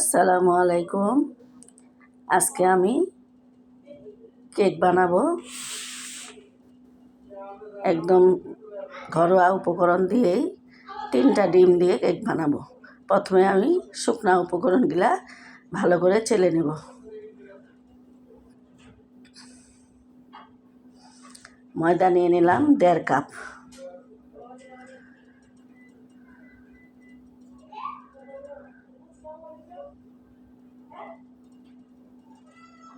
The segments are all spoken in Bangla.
আসসালামু আলাইকুম। আজকে আমি কেক বানাবো। একদম ঘরোয়া উপকরণ দিয়েই তিনটা ডিম দিয়ে কেক বানাবো। প্রথমে আমি শুকনা উপকরণগুলা ভালো করে চেলে নেব। ময়দা নিয়ে নিলাম দেড় কাপ।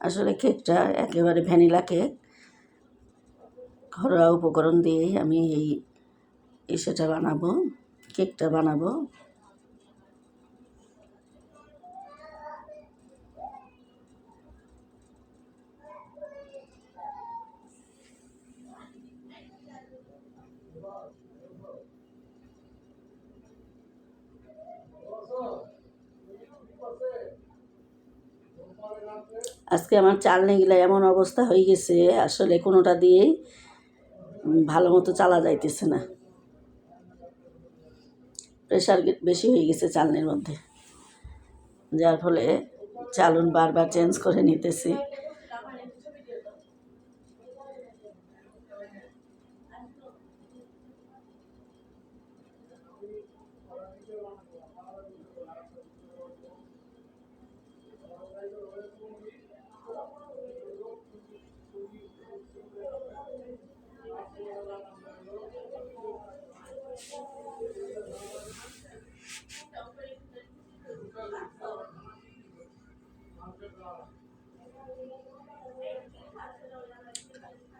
আসলে কেকটা একেবারে ভ্যানিলা কেক। ঘরোয়া উপকরণ দিয়েই আমি এই সেটা বানাবো কেকটা বানাবো। আজকে আমার চাল চালনিগুলো এমন অবস্থা হয়ে গেছে, আসলে কোনোটা দিয়েই ভালো মতো চালা যাইতেছে না। প্রেশার বেশি হয়ে গেছে চালনের মধ্যে। যার ফলে চালুন বারবার চেঞ্জ করে নিতেছি।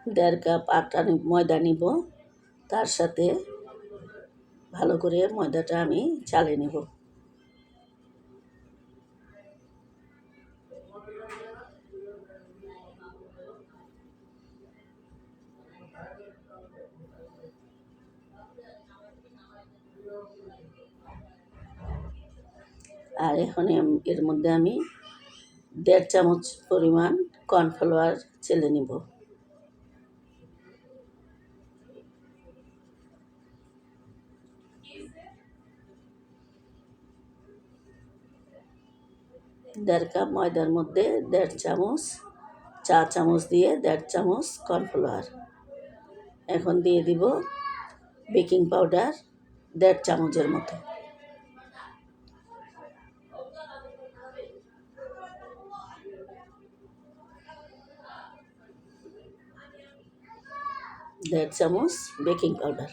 দেড় কাপ আটা ময়দা নিব। তার সাথে ভালো করে ময়দাটা আমি চালে নিব। আর এখন এর মধ্যে আমি দেড় চামচ পরিমাণ কর্নফ্লাওয়ার চেলে নিব। দেড় কাপ ময়দার মধ্যে দেড় চামচ, চা চামচ দিয়ে দেড় চামচ কর্নফ্লাওয়ার। এখন দিয়ে দিব বেকিং পাউডার দেড় চামচের মতো। দেড় চামচ বেকিং পাউডার।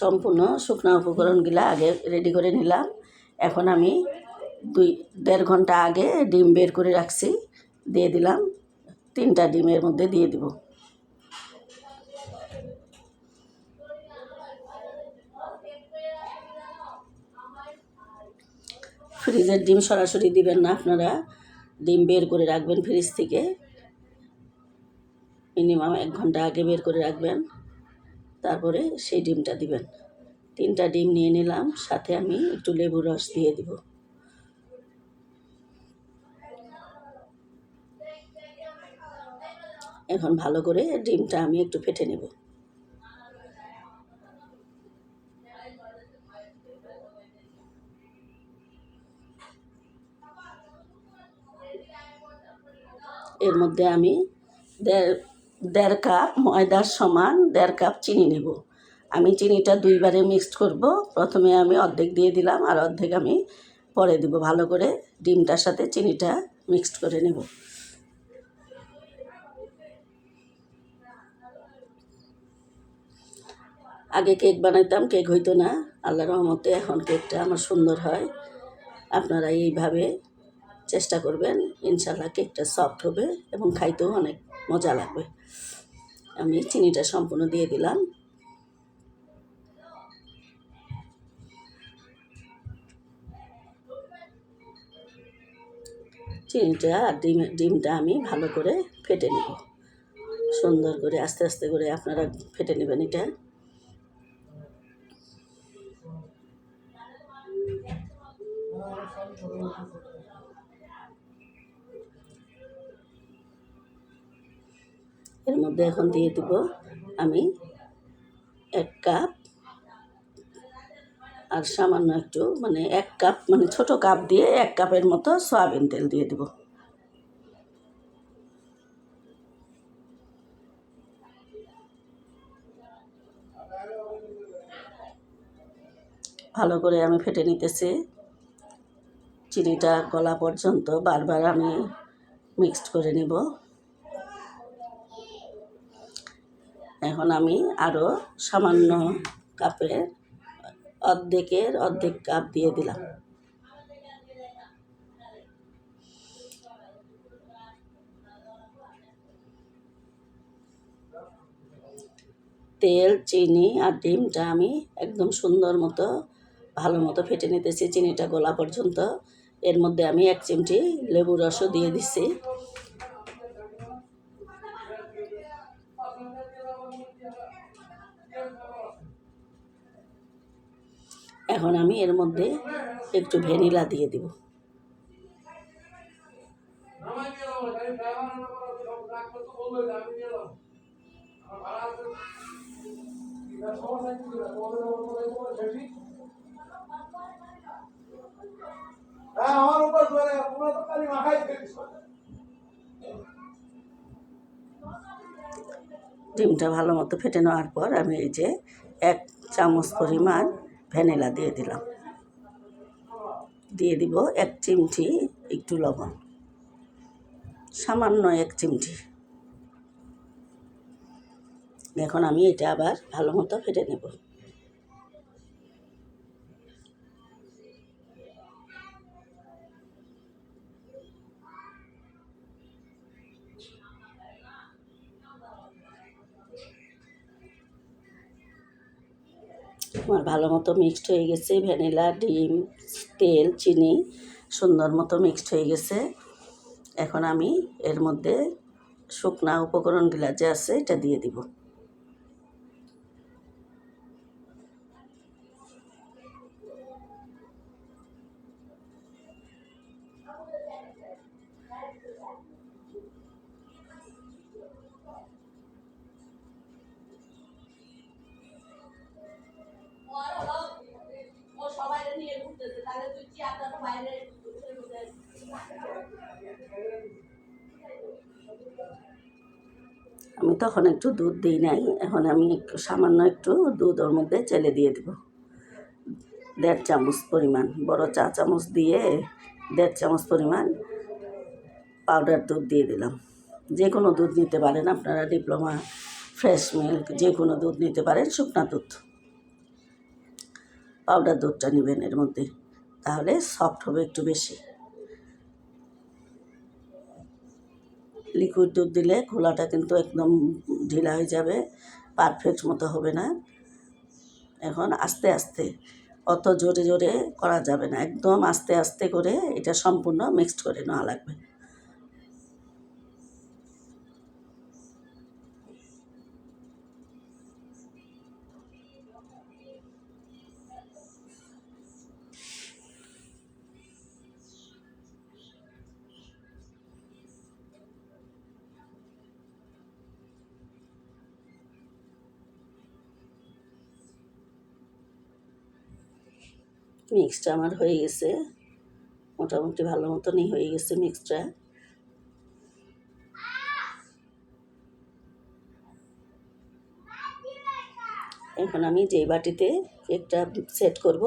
সম্পূর্ণ শুকনো উপকরণগুলো আগে রেডি করে নিলাম। এখন আমি দুই, দেড় ঘণ্টা আগে ডিম বের করে রাখছি, দিয়ে দিলাম। তিনটা ডিমের মধ্যে দিয়ে দিব। ফ্রিজের ডিম সরাসরি দিবেন না আপনারা। ডিম বের করে রাখবেন ফ্রিজ থেকে। মিনিমাম এক ঘণ্টা আগে বের করে রাখবেন। তারপরে সেই ডিমটা দিবেন। তিনটা ডিম নিয়ে নিলাম, সাথে আমি একটু লেবুর রস দিয়ে দিব। এখন ভালো করে ডিমটা আমি একটু ফেটে নেব। এর মধ্যে আমি দেড় দেড় কাপ ময়দার সমান দেড় কাপ চিনি নেব। আমি চিনিটা দুইবারে মিক্সড করব। প্রথমে আমি অর্ধেক দিয়ে দিলাম আর অর্ধেক আমি পরে দেব। ভালো করে ডিমটার সাথে চিনিটা মিক্সড করে নেব। আগে কেক বানাইতাম, কেক হইতো না। আল্লাহ রহমতে এখন কেকটা আমার সুন্দর হয়। আপনারা এইভাবে চেষ্টা করবেন। ইনশাল্লাহ কেকটা সফট হবে এবং খাইতেও অনেক মজা লাগবে। আমি চিনিটা সম্পূর্ণ দিয়ে দিলাম। চিনিটা আর ডিম, ডিমটা আমি ভালো করে ফেটে নেব। সুন্দর করে আস্তে আস্তে করে আপনারা ফেটে নেবেন এটা। এর মধ্যে এখন দিয়ে দিব আমি এক কাপ আর সামান্য একটু মানে এক কাপ মানে ছোট কাপ দিয়ে এক কাপের মতো সয়াবিন তেল দিয়ে দিব। ভালো করে আমি ফেটে নিতেছি। চিনিটা গলা পর্যন্ত বারবার আমি মিক্সড করে নিব। এখন আমি আরও সামান্য কাপের অর্ধেকের অর্ধেক কাপ দিয়ে দিলাম। তেল, চিনি আর ডিমটা আমি একদম সুন্দর মতো, ভালো মতো ফেটে নিতেছি। চিনিটা গলা পর্যন্ত। এর মধ্যে আমি এক চিমটি লেবু রসও দিয়ে দিছি। এখন আমি এর মধ্যে একটু ভ্যানিলা দিয়ে দিব। ডিমটা ভালো মতো ফেটে নেওয়ার পর আমি এই যে এক চামচ পরিমাণ ভ্যানিলা দিয়ে দিলাম। দিয়ে দিব এক চিমটি একটু লবণ, সামান্য এক চিমটি। এখন আমি এটা আবার ভালো মতো ফেটে নেব। আমার ভালো মতো মিক্সড হয়ে গেছে। ভ্যানিলা ডিম, তেল, চিনি, সুন্দর মতো মিক্সড হয়ে গেছে। এখন আমি এর মধ্যে শুকনা উপকরণগুলো যে আছে, এটা দিয়ে দিব। নিয়ে ঘুরতেছে, তাহলে তুই বাইরে আমি তখন একটু দুধ দিই নাই, এখন আমি একটু সামান্য একটু দুধ ওর মধ্যে চেলে দিয়ে দেব। দেড় চামচ পরিমাণ, বড় চা চামচ দিয়ে দেড় চামচ পরিমাণ পাউডার দুধ দিয়ে দিলাম। যে কোনো দুধ নিতে পারেন, আপনারা ডিপ্লোমা ফ্রেশ মিল্ক যে কোনো দুধ নিতে পারেন, শুকনা দুধ। পাউডার দুধটা নেবেন এর মধ্যে, তাহলে সফট হবে একটু বেশি। লিকুইড দুধ দিলে খোলাটা কিন্তু একদম ঢিলা হয়ে যাবে পারফেক্ট মতো হবে না। এখন আস্তে আস্তে, অত জোরে জোরে করা যাবে না, একদম আস্তে আস্তে করে এটা সম্পূর্ণ মিক্সড করে নেওয়া লাগবে। মিক্সটা আমার হয়ে গেছে। মোটামুটি ভালো মতনই হয়ে গেছে মিক্সটা এখন আমি যেই বাটিতে কেকটা সেট করব,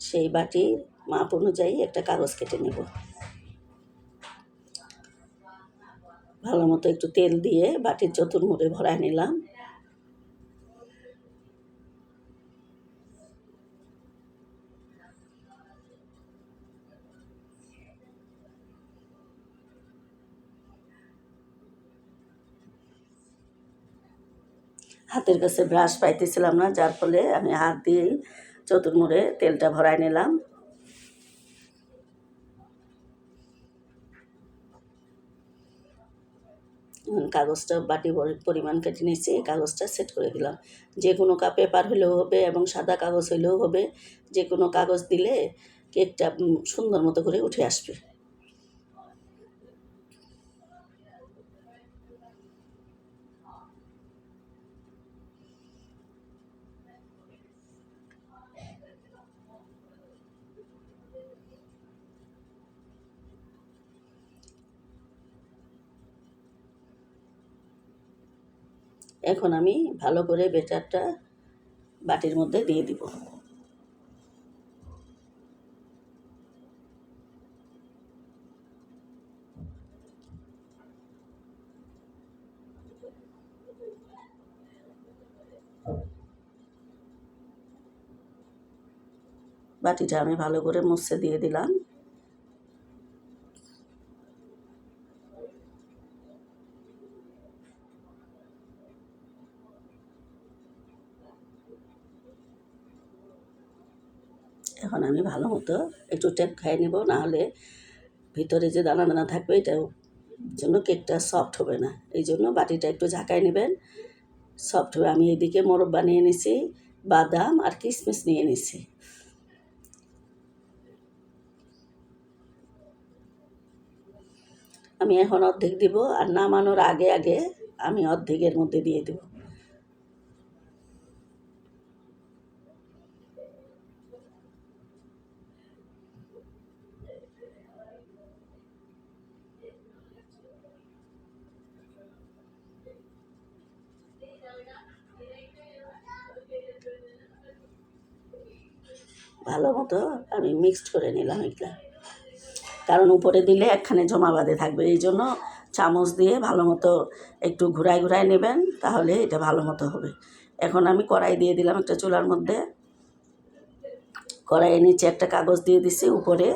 সেই বাটির মাপ অনুযায়ী একটা কাগজ কেটে নেব। ভালো মতো একটু তেল দিয়ে বাটির চতুর্মুড়ে ভরায় নিলাম হাতের কাছে ব্রাশ পাইতেছিলাম না, যার ফলে আমি হাত দিয়েই চতুর্মুড়ে তেলটা ভরাই নিলাম। কাগজটা বাটি পরি- পরিমাণ কেটে নিয়েছি, এই কাগজটা সেট করে দিলাম। যে কোনো কা পেপার হলেও হবে এবং সাদা কাগজ হলেও হবে, যে কোনো কাগজ দিলে কেকটা সুন্দর মতো করে উঠে আসবে। এখন আমি ভালো করে বেটারটা বাটির মধ্যে দিয়ে দিব। বাটিটা আমি ভালো করে মুছে দিয়ে দিলাম। এখন আমি ভালো মতো একটু টেপ খাইয়ে নেব, নাহলে ভিতরে যে দানা দানা থাকবে এটার জন্য কেকটা সফট হবে না। এই জন্য বাটিটা একটু ঝাঁকাই নেবেন। সফট হবে আমি এদিকে মোরব্বা বানিয়ে নিছি, বাদাম আর কিশমিশ নিয়ে নিছি। আমি এখন অর্ধেক দিব আর নামানোর আগে আগে আমি অর্ধেকের মধ্যে দিয়ে দেব ভালো মতো আমি মিক্সড করে নিলাম এটা। কারণ উপরে দিলে একখানে জমা বাঁধে থাকবে। এই জন্য চামচ দিয়ে ভালো মতো একটু ঘুরাই ঘুরাই নেবেন, তাহলে এটা ভালো মতো হবে। এখন আমি কড়াই দিয়ে দিলাম একটা চুলার মধ্যে। কড়াইয়ের নিচে একটা কাগজ দিয়ে দিছি, উপরে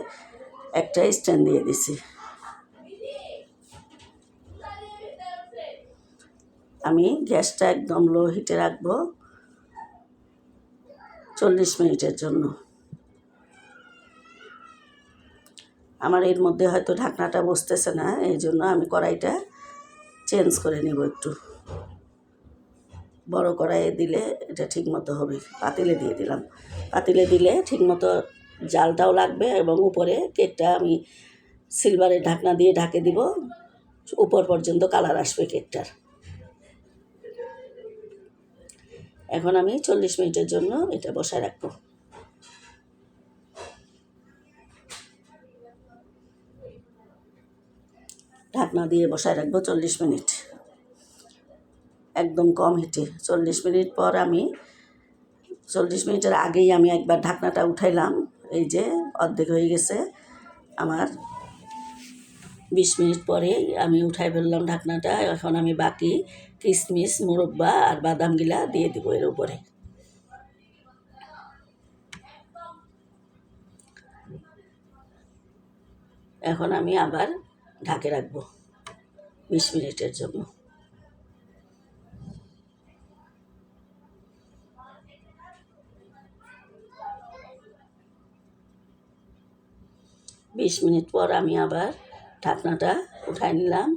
একটা স্ট্যান্ড দিয়ে দিছি। আমি গ্যাসটা একদম লো হিটে রাখব। চল্লিশ মিনিটের জন্য। আমার এর মধ্যে হয়তো ঢাকনাটা বসতেছে না, এই জন্য আমি কড়াইটা চেঞ্জ করে নেব একটু। বড় কড়াইয়ে দিলে এটা ঠিক মতো হবে। পাতিলে দিয়ে দিলাম। পাতিলে দিলে ঠিক মতো জালটাও লাগবে এবং উপরে কেকটা আমি সিলভারের ঢাকনা দিয়ে ঢাকে দিব, উপর পর্যন্ত কালার আসবে কেকটার। এখন আমি চল্লিশ মিনিটের জন্য এটা বসায় রাখব। ঢাকনা দিয়ে বসায় রাখব চল্লিশ মিনিট। একদম কম হিটে। চল্লিশ মিনিট পর আমি, চল্লিশ মিনিটের আগেই আমি একবার ঢাকনাটা উঠাইলাম। এই যে অর্ধেক হয়ে গেছে। আমার বিশ মিনিট পরে আমি উঠাই ফেললাম ঢাকনাটা। এখন আমি বাকি কিশমিশ মুরব্বা আর বাদামগুলা দিয়ে দিব এর উপরে। এখন আমি আবার ঢাকে রাখব, বিশ মিনিটের জন্য। বিশ মিনিট পর আমি আবার ঢাকনাটা উঠাই নিলাম।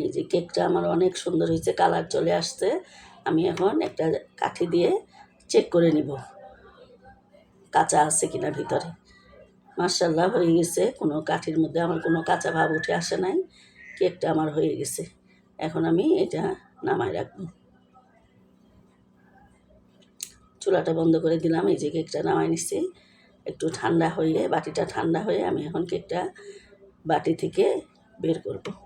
এই যে কেকটা আমার অনেক সুন্দর হয়েছে, কালার চলে আসছে। আমি এখন একটা কাঠি দিয়ে চেক করে নিব, কাঁচা আছে কিনা ভিতরে। মার্শাল্লাহ হয়ে গেছে। কোনো কাঠির মধ্যে আমার কোনো কাঁচা ভাব উঠে আসে নাই। কেকটা আমার হয়ে গেছে। এখন আমি এটা নামায় রাখব। চুলাটা বন্ধ করে দিলাম। এই যে কেকটা নামায় নিচ্ছি একটু ঠান্ডা হয়ে বাটিটা ঠান্ডা হয়ে আমি এখন কেকটা বাটি থেকে বের করব।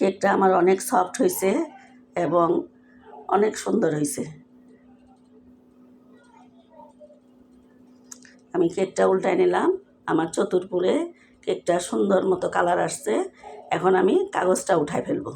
কেকটা আমার অনেক সফট হয়েছে এবং অনেক সুন্দর হয়েছে। আমি কেকটা উল্টায় নিলাম, আমার চতুর্পুরে কেকটা সুন্দর মতো কালার আসছে, এখন আমি কাগজটা উঠায় ফেলব।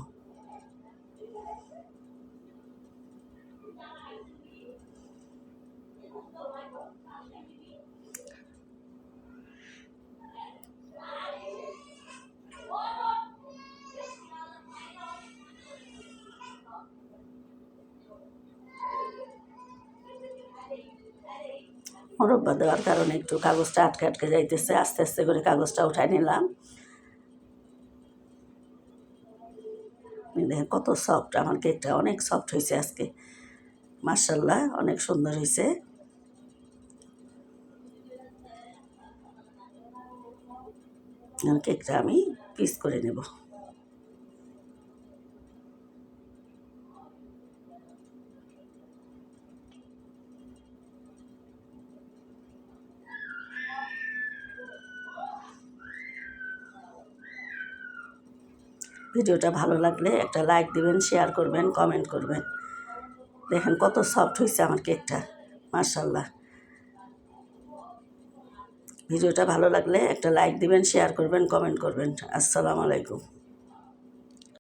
মরব্বা দেওয়ার কারণে একটু কাগজটা আটকে আটকে যাইতেছে, আস্তে আস্তে করে কাগজটা উঠাই নিলাম। দেখেন কত সফট আমার কেকটা অনেক সফট হয়েছে আজকে। মার্শাল্লাহ অনেক সুন্দর হয়েছে কেকটা আমি পিস করে নেব। ভিডিওটা ভালো লাগলে একটা লাইক দিবেন, শেয়ার করবেন, কমেন্ট করবেন। দেখেন কত সফট হয়েছে আমার কেকটা মার্শাল্লাহ ভিডিওটা ভালো লাগলে একটা লাইক দিবেন, শেয়ার করবেন, কমেন্ট করবেন। আসসালামু আলাইকুম।